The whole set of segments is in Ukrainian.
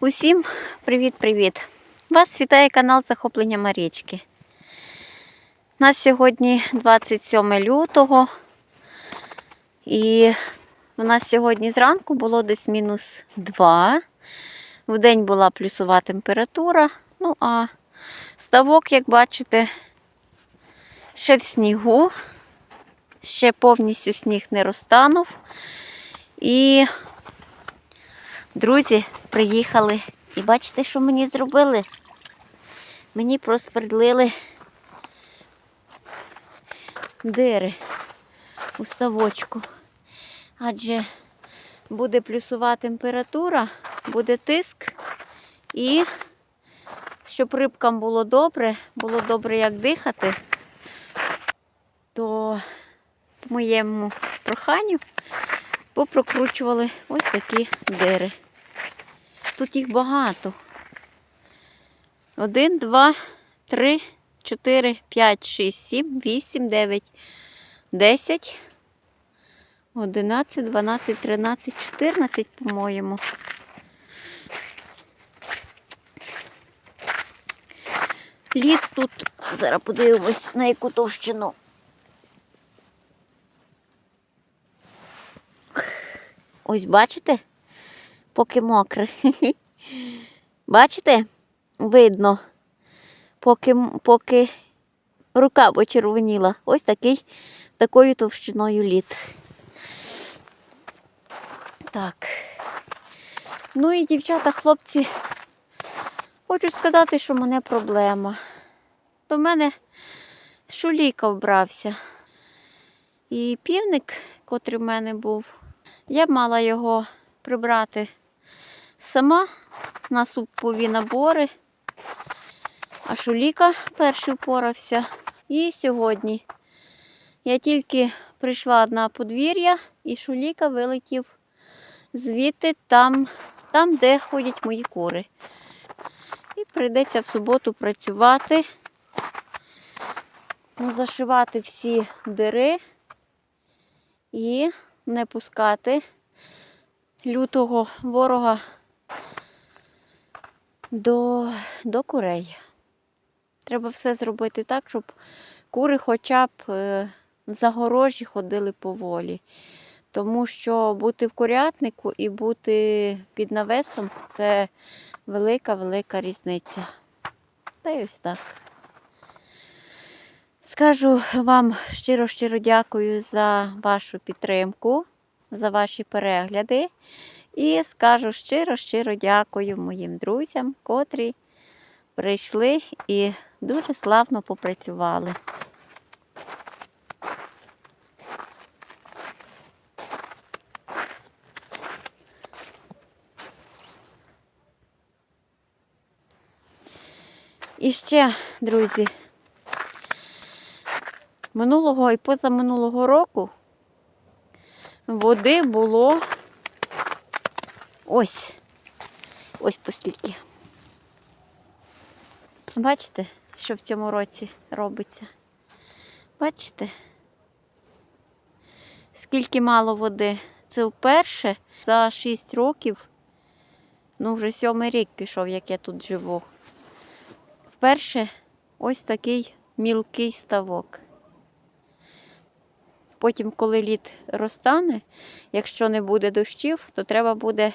Усім привіт-привіт! Вас вітає канал Захоплення Марічки. У нас сьогодні 27 лютого, і у нас сьогодні зранку було десь мінус 2. В день була плюсова температура. Ну, а ставок, як бачите, ще в снігу, ще повністю сніг не розтанув. І Друзі приїхали і бачите, що мені зробили? Мені просвердлили дири у ставочку. Адже буде плюсова температура, буде тиск і щоб рибкам було добре, було добре як дихати, то по моєму проханню попрокручували ось такі дири. Тут їх багато. Один, два, три, чотири, п'ять, шість, сім, вісім, дев'ять, десять, одинадцять, дванадцять, тринадцять, чотирнадцять, по-моєму. Лід тут, зараз подивимось на яку товщину. Ось бачите? Поки мокре. Бачите? Видно, поки, поки рука почервоніла. Ось такий, такою товщиною лід. Так. Ну і дівчата, хлопці, хочу сказати, що в мене проблема. До мене шуліка вбрався. І півник, котрий в мене був, я мала його прибрати сама на супові набори. А Шуліка перший впорався. І сьогодні я тільки прийшла на подвір'я, і Шуліка вилетів звідти там, там, де ходять мої кури. І прийдеться в суботу працювати, зашивати всі дири і не пускати лютого ворога до, до курей. Треба все зробити так, щоб кури хоча б е, в загорожі ходили поволі. Тому що бути в курятнику і бути під навесом це велика-велика різниця. Та й ось так. Скажу вам щиро-щиро дякую за вашу підтримку, за ваші перегляди. І скажу щиро-щиро дякую моїм друзям, котрі прийшли і дуже славно попрацювали. І ще, друзі, минулого і позаминулого року води було ось. Ось постільки. Бачите, що в цьому році робиться? Бачите? Скільки мало води. Це вперше за 6 років, ну вже сьомий рік пішов, як я тут живу. Вперше ось такий мілкий ставок. Потім, коли лід розтане, якщо не буде дощів, то треба буде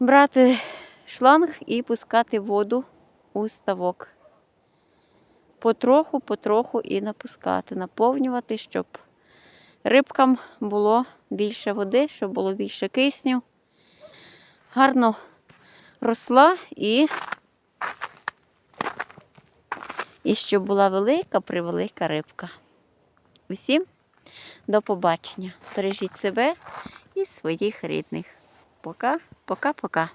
брати шланг і пускати воду у ставок. Потроху, потроху і напускати, наповнювати, щоб рибкам було більше води, щоб було більше кисню. Гарно росла і, і щоб була велика, превелика рибка. Усім до побачення. Бережіть себе і своїх рідних. Пока, пока-пока.